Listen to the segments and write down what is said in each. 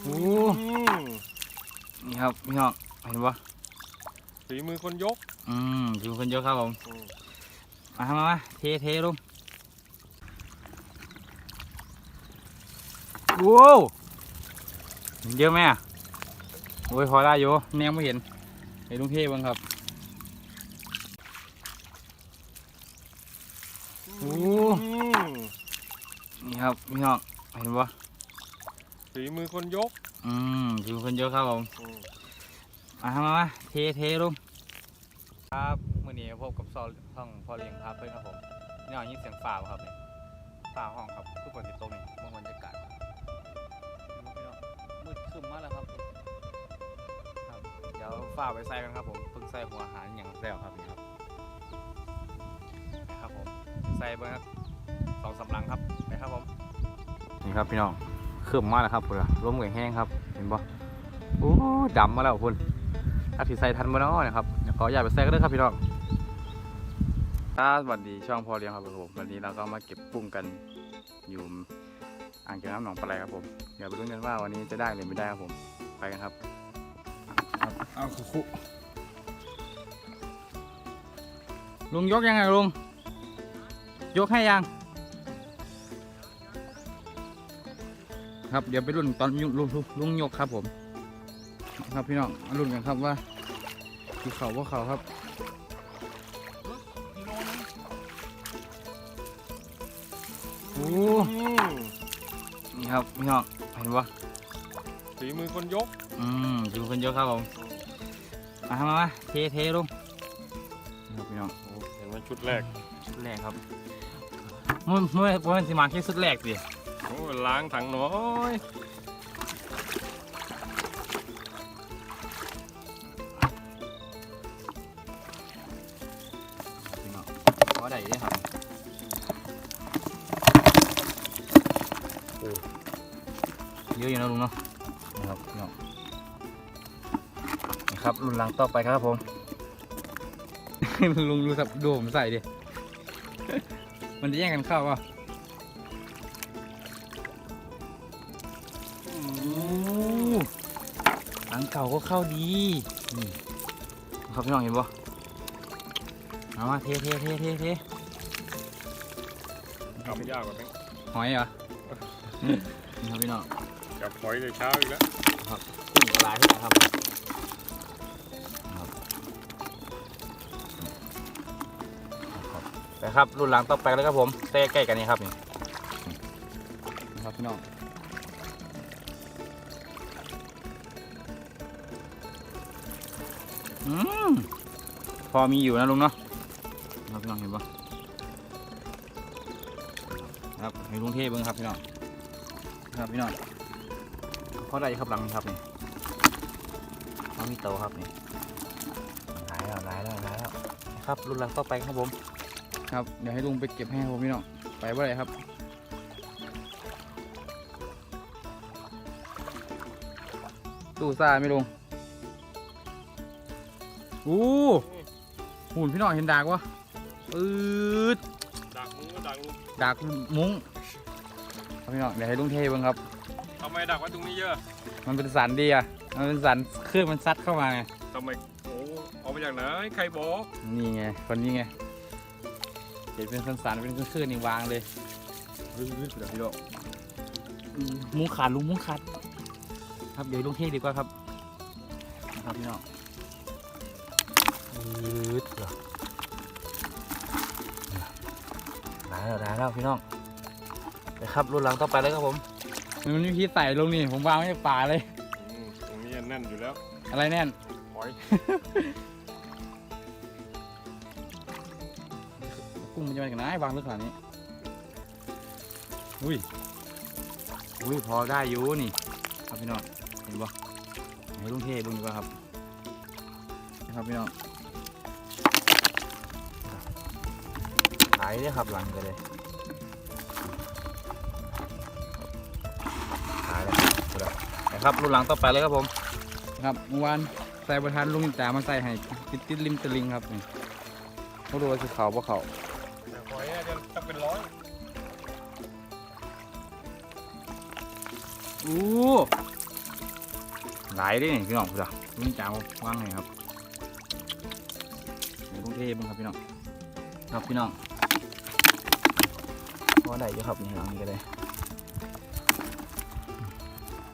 โอ้อืมนี่ครับพี่น้องเห็นปะฝีมือคนยก อืมอยู่คนเยอะครับผมอืมมามามาเทเทลงโว้วเยอะไหมอะโอ้ยพอได้อยู่แนวไม่เห็นไอ้ลุงเทบ้างครับโอ้อืมนี่ครับพี่น้องเห็นปะ ฝีมือคนยก อืมอยู่คนเยอะครับผมอืมมามามาเทเทลงครับมื่อนี้พบกับซอห้องพอเลี้ยงครับเพื่อนครับผมนี่เอายินเสียงฝ่าบ่ครับเนี่ยฝ่าห้องครับทุกคนติดตรงนี่เมื่อบรรยากาศมืดครึ้มมากแล้วครับครับ เดี๋ยวฝ่าไปใส่กันครับผมเพิ่งใส่หัวอาหารอย่างแล้วครับนี่ครับนะครับผมใส่เบิ้งครับสองสำลังครับนะครับผมนี่ครับพี่น้อง ครึ้มมากแล้วครับพุ่นล้มเหงแห้งครับ เห็นปะโอ้ดำมาแล้วพุ่นถ้าถือใส่ทันมาเนาะนะครับเดี๋ยวขออย่าไปใส่ก็ได้ครับพี่น้องสวัสดีช่องพอเลี้ยงครับผมวันนี้เราก็มาเก็บกุ้งกันอยู่อ่างเก็บน้ำหนองปลาไหลครับผมเดี๋ยวไปดูกันว่าวันนี้จะได้หรือไม่ได้ครับผม ไปกันครับครับเอาคุลุงยกยังไงลุงยกให้ยัง ครับเดี๋ยวไปรุ่นตอนลุงลุงลุงยกครับผม ครับพี่น้องมาลุ้นกันครับว่าคือเขาว่าเขาครับโอ้อืมนี่ครับพี่น้องเห็นปะฝีมือคนยก อืมอยู่คนเยอะครับผมมามามาเทเทลงนี่ครับพี่น้องโอ้เห็นไหมชุดแรกชุดแรกครับมันมันมันสิมาแค่ชุดแรกดิ โอ้ล้างถังน้อยข้องเพราะใดเนี่ยครับโอ้เยอะอยู่นะลุงเนาะนี่ครับเนาะครับลุนหลังต่อไปครับผม ลุงดูสับดูผมใส่ดิ มันจะแย่งกันเข้าป่ะ เก่าก็เข้าดีนี่ครับพี่น้องเห็นป่ะเอามาเทเทเทเทเททำยากกว่าแม่งหอยเหรอนี่ครับพี่น้องจับหอยเลยเช้าอีกแล้วกุ้งปลาที่ไหนครับครับไปครับรุ่นหลังต่อไปแล้วครับผมเต้ใกล้กันนี่ครับนี่นี่ครับพี่น้อง อืมพอมีอยู่นะลุงเนาะครับพี่น้องเห็นปะครับให้ลุงเทเบิ้งครับพี่น้องครับพี่น้องเพราะอะไรครับหลังครับนี่เขามีโตะครับนี่หลายแล้วหลายแล้วหลายแล้วครับรุ่นหลังต่อไปครับผม ครับเดี๋ยวให้ลุงไปเก็บให้ผมพี่น้องไปว่าไรครับตู้ซ่าไหม่ลุง อู้หุ่นพี่น้องเห็นดากวะปืดดักมึงก็ดักลูกดากมุ้งครับพี่น้องเดี๋ยวให้ลุงเทเบ้างครับ ทำไมดักไว้ตรงนี้เยอะมันมันเป็นสันดีอะ มันเป็นสันเครื่องมันซัดเข้ามาไง ทำไมโอ้เอามาจากไหนใครบอกนี่ไงคนนี้ไงเห็นเป็นสันสันๆเป็นเครื่องๆนี่วางเลยรืดๆเดี๋ยวพี่โดอืมมุ้งขาดลุงมุ้งขาดครับเดี๋ยวลุงเทดีกว่าครับนะครับพี่น้อง ยืดเหรอได้แล้วได้แล้วพี่น้องไปครับรุ่นหลังต่อไปเลยครับผมมันมีพี่ใส่ลงนี่ผมวางไว้ในป่าเลยอืมตรงนี้แน่นอยู่แล้วอะไรแน่นหอยกุ้งมันจะมาจากไหนวางลึกขนาดนี้ อุ้ย อุ้ยพอได้อยู่นี่ครับพี่น้อง เห็นปะให้ลุงเทเบุญดีกว่าครับนะครับพี่น้องายเลยครับหลังกันเลยขายเลยครับนะครับรุ่นหลังต่อไปเลยครับผมครับเมื่อวานใส่ประทานลุงจ๋ามาใส่ให้ติดติดริมตะลิงครับนี่เขาดูว่าสิเขาปะเขาแต่หอยเนี่ยจะต้องเป็นร้อยอู้หลายเด้นี่พี่น้องจ้ะลุงจ้าวว่างไงครับกรุงเทพครับพี่น้องครับพี่น้อง พอได้อยู่ครับนี่หลังนี้ก็ได้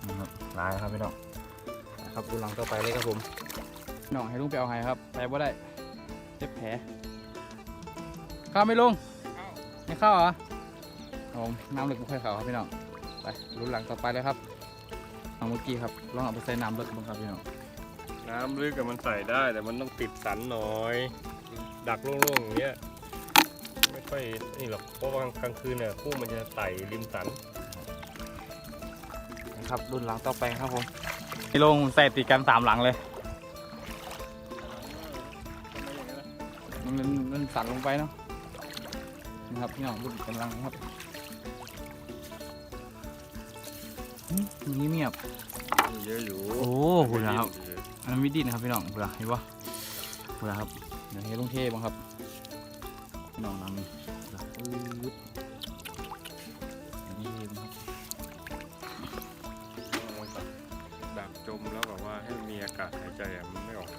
นะครับลายครับพี่น้องนะครับดูหลังต่อไปเลยครับผมน้องให้ลุงไปเอาให้ครับไปบ่าได้เจ็บแผลข้าไม่ลงไม่เข้าเหรอผมน้ำเหล็กบุค่อยเขาครับพี่น้องไปรุนหลังต่อไปเลยครับเอาเมื่อกี้ครับลองเอาไปใส่น้ำเลิกบ้างครับพี่น้องน้ำลึกกับมันใส่ได้แต่มันต้องติดสันหน่อย ดักโล่งๆอย่างเงี้ย ค่อยนี่หรอกเพราะว่ากลางคืนเนี่ยคู่มันจะไต่ริมสันนะครับรุ่นหลังต่อไปครับผมนี่ลงใส่ติดกันสามหลังเลย มันมันมันสั่นลงไปเนาะนะครับพี่น้องรุ่นกำลังนะครับหึอย่างนี้เงียบเยอะอยู่โอ้โหนะครับอันนั้นวิดินนะครับพี่น้องเผื่อเห็นปะเผื่อครับเดี๋ยวให้ลุงเทบ้างครับพี่น้องน้ำ นี่เผื่อปึ๊บอย่างนี้เทบ้างครับดักจมแล้วแบบว่าให้มีอากาศหายใจอะมันไม่ออกน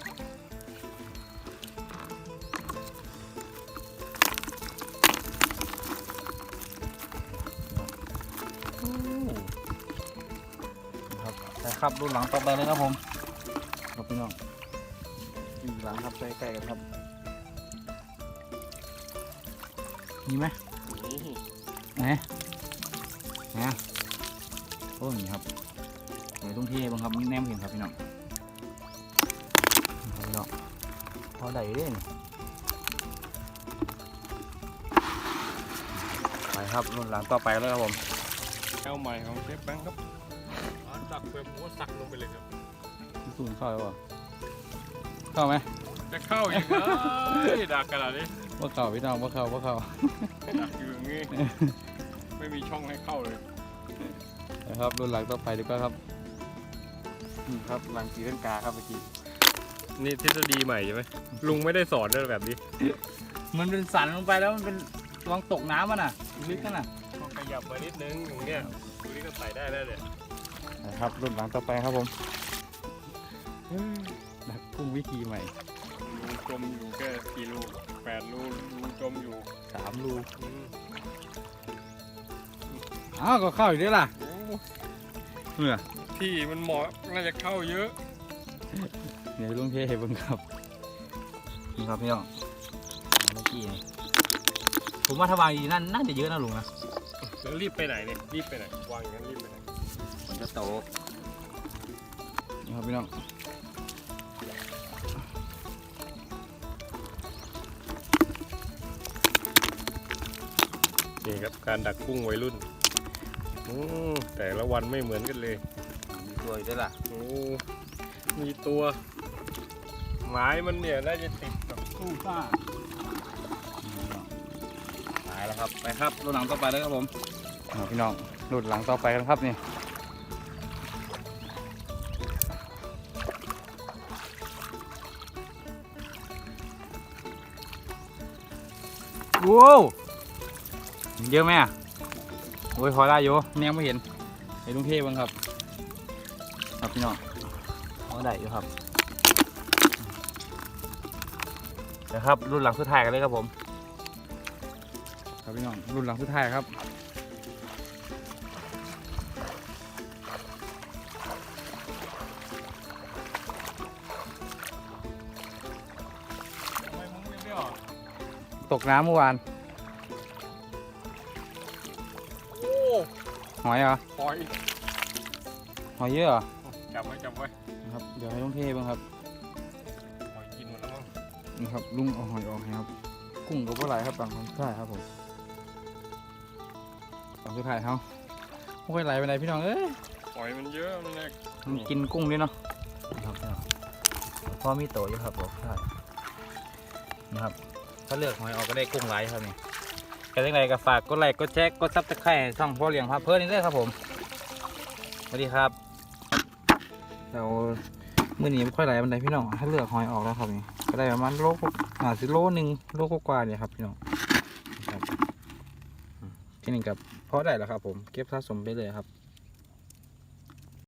ะครับใช่ครับรุ่นหลังต่อไปเลยครับผม ครับพี่น้องอีกหลังครับใกล้ๆกันครับ มีไหมนี่ไหนไหนโอ้นี่ครับเดี๋ยวต้องเทบ้างครับมีแนมเห็นครับพี่น้องครับพี่น้องพอได้เด้นไปครับรุ่นหลังต่อไปเลยครับผมแก้วใหม่ของเชฟแบงค์ครับอ่าดักแบบหัวสักลงไปเลยครับสูงเข้าแล้ววะเข้าไหมจะเข้าอีกเหรอดักขนาดนี้ ว่าเข้าพี่น้องว่าเข้าว่าเข้าดักอยู่อย่างงี้ ไม่มีช่องให้เข้าเลย นะครับรุ่นหลังต่อไปดีกว่าครับนี่ครับหลังสีเลนกาครับเมื่อกี้ นี่ทฤษฎีใหม่ใช่ไหมลุงไม่ได้สอนด้วยแบบนี้ มันเป็นสันลงไปแล้วมันเป็นวางตกน้ำมันน่ะลึกนั่นน่ะพอขยับมานิดนึงอย่างเงี้ยตรงนี้ก็ใส่ได้แล้วเนี่ยนะครับรุ่นหลังต่อไปครับผมดักกุ้งวิธีใหม่ลุง จมอยู่แค่กี่ลูกแปดลูกลุงจมอยู่สามรูอืมอ้าวก็เข้าอยู่ด้วยล่ะโอ้เนี่ยที่มันเหมาะน่าจะเข้าเยอะเดี๋ยวลุงเทให้เบิ่งครับนี่ครับพี่น้องเมื่อกี้นี่ผมว่าถ้าวางดีนั่นน่าจะเยอะนะลุงนะแล้วรีบไปไหนเนี่ยรีบไปไหนวางอย่างนั้นรีบไปไหนมันจะโตนี่ครับพี่น้อง นี่ครับการดักกุ้งวัยรุ่นอืมแต่ละวันไม่เหมือนกันเลยมีตัวอยู่ด้วยล่ะโอ้มีตัวหมายมันเนี่ยน่าจะติดกับตู้ซ่าหายแล้วครับไปครับรุ่นหลังต่อไปเลยครับผมเอาพี่น้องรุ่นหลังต่อไปกันครับนี่ว้าว เยอะไหมอะโอ้ยพอได้อยู่แนวไม่เห็นไอ้ลุงเทพบ้างครับ ครับพี่น้องพอได้อยู่ครับนะครับรุ่นหลังสุดท้ายกันเลยครับผม ครับพี่น้องรุ่นหลังสุดท้ายครับตกน้ำเมื่อวาน อยเหรอปล่อยหอยเยอะเหรอจับไว้จับไว้นะครับเดี๋ยวให้ลุงเทบ้างครับปล่อยกินหมดแล้วมั้งนี่ครับลุงเอาหอยออกให้ครับ กุ้งกับปลาไหลครับฝั่งสุดท้ายครับผมฝั่งสุดท้ายเขาไม่ค่อยไหลไปไหนใดพี่น้องเอ้ยปล่อยมันเยอะมันแรกมันกินกุ้งด้วยเนาะนะครับพ่อมีโตอยู่ครับบอกใช่นะครับ ถ้าเลือกหอยออกก็ได้กุ้งไหลายครับนี่ ก็ยังไงก็ฝากกดไลค์กดแชร์กดซับสไครต์ช่องพ่อเลี้ยงพาเพื่อนนี่ด้วยครับผมสวัสดีครับเราเมื่อนี้ไม่ค่อยไหลบันไดพี่น้องถ้าเลือกหอยออกแล้วครับนี่ก็ได้ประมาณโลกหาสิโลหนึ่งโลกกว่าเนี่ยครับพี่น้องที่นี่กับเพาะได้แล้วครับผมเก็บสะสมไปเลยครับ